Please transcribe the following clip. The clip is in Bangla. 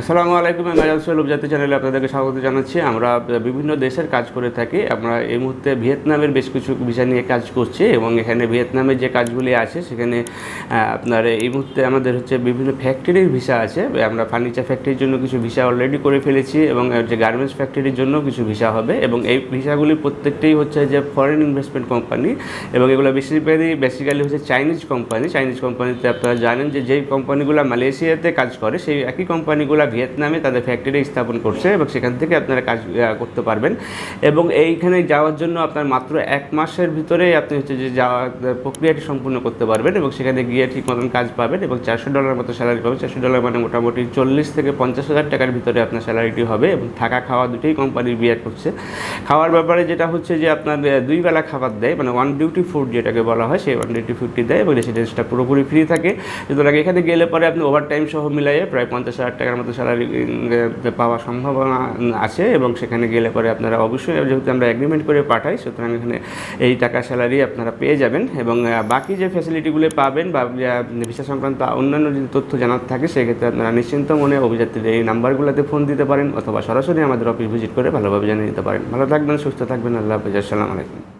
আসসালামু আলাইকুম, আমি মেজাজ সোহেল উপজাতি চ্যানেলে আপনাদেরকে স্বাগত জানাচ্ছি। আমরা বিভিন্ন দেশের কাজ করে থাকি। আমরা এই মুহূর্তে ভিয়েতনামের বেশ কিছু বিষয় নিয়ে কাজ করছি এবং এখানে ভিয়েতনামের যে কাজগুলি আছে, সেখানে আপনার এই মুহূর্তে আমাদের হচ্ছে বিভিন্ন ফ্যাক্টরির ভিসা আছে। আমরা ফার্নিচার ফ্যাক্টরির জন্য কিছু ভিসা অলরেডি করে ফেলেছি এবং যে গার্মেন্টস ফ্যাক্টরির জন্য কিছু ভিসা হবে। এবং এই ভিসাগুলি প্রত্যেকটাই হচ্ছে যে ফরেন ইনভেস্টমেন্ট কোম্পানি এবং এগুলো বেসিক্যালি বেসিক্যালি হচ্ছে চাইনিজ কোম্পানি চাইনিজ কোম্পানিতে আপনারা জানেন যে, যেই কোম্পানিগুলো মালয়েশিয়াতে কাজ করে, সেই একই কোম্পানিগুলো ভিয়েতনামে তাদের ফ্যাক্টরি স্থাপন করছে এবং সেখান থেকে আপনারা কাজ করতে পারবেন। এবং এইখানে যাওয়ার জন্য আপনার মাত্র এক মাসের ভিতরেই আপনি হচ্ছে যে যাওয়া প্রক্রিয়াটি সম্পূর্ণ করতে পারবেন এবং সেখানে গিয়ে ঠিক মতন কাজ পাবেন এবং চারশো ডলার মতো স্যালারি পাবেন। চারশো ডলার মানে মোটামুটি চল্লিশ থেকে পঞ্চাশ হাজার টাকার ভিতরে আপনার স্যালারিটি হবে এবং থাকা খাওয়া দুটোই কোম্পানি বিয়ার করছে। খাওয়ার ব্যাপারে যেটা হচ্ছে যে আপনার দুই বেলা খাবার দেয় মানে ওয়ান ডিউটি ফুড যেটাকে বলা হয়, সেই ওয়ান ডিউটি ফুডটি দেয় এবং রেসিডেন্সটা পুরোপুরি ফ্রি থাকে। সুতরাং এখানে গেলে পরে আপনি ওভার টাইম সহ মিলাইয়ে প্রায় পঞ্চাশ হাজার টাকার মতো স্যালারি পাওয়ার সম্ভাবনা আছে এবং সেখানে গেলে পরে আপনারা অবশ্যই, যেহেতু আমরা এগ্রিমেন্ট করে পাঠাই, সুতরাং এখানে এই টাকা স্যালারি আপনারা পেয়ে যাবেন এবং বাকি যে ফ্যাসিলিটিগুলো পাবেন বা ভিসা সংক্রান্ত অন্যান্য যদি তথ্য জানার থাকে, সেক্ষেত্রে আপনারা নিশ্চিন্ত মনে অভিযাত্রীদের এই নাম্বারগুলোতে ফোন দিতে পারেন অথবা সরাসরি আমাদের অফিস ভিজিট করে ভালোভাবে জানিয়ে নিতে পারেন। ভালো থাকবেন, সুস্থ থাকবেন, আল্লাহ হাফিজ, আসসালামু আলাইকুম।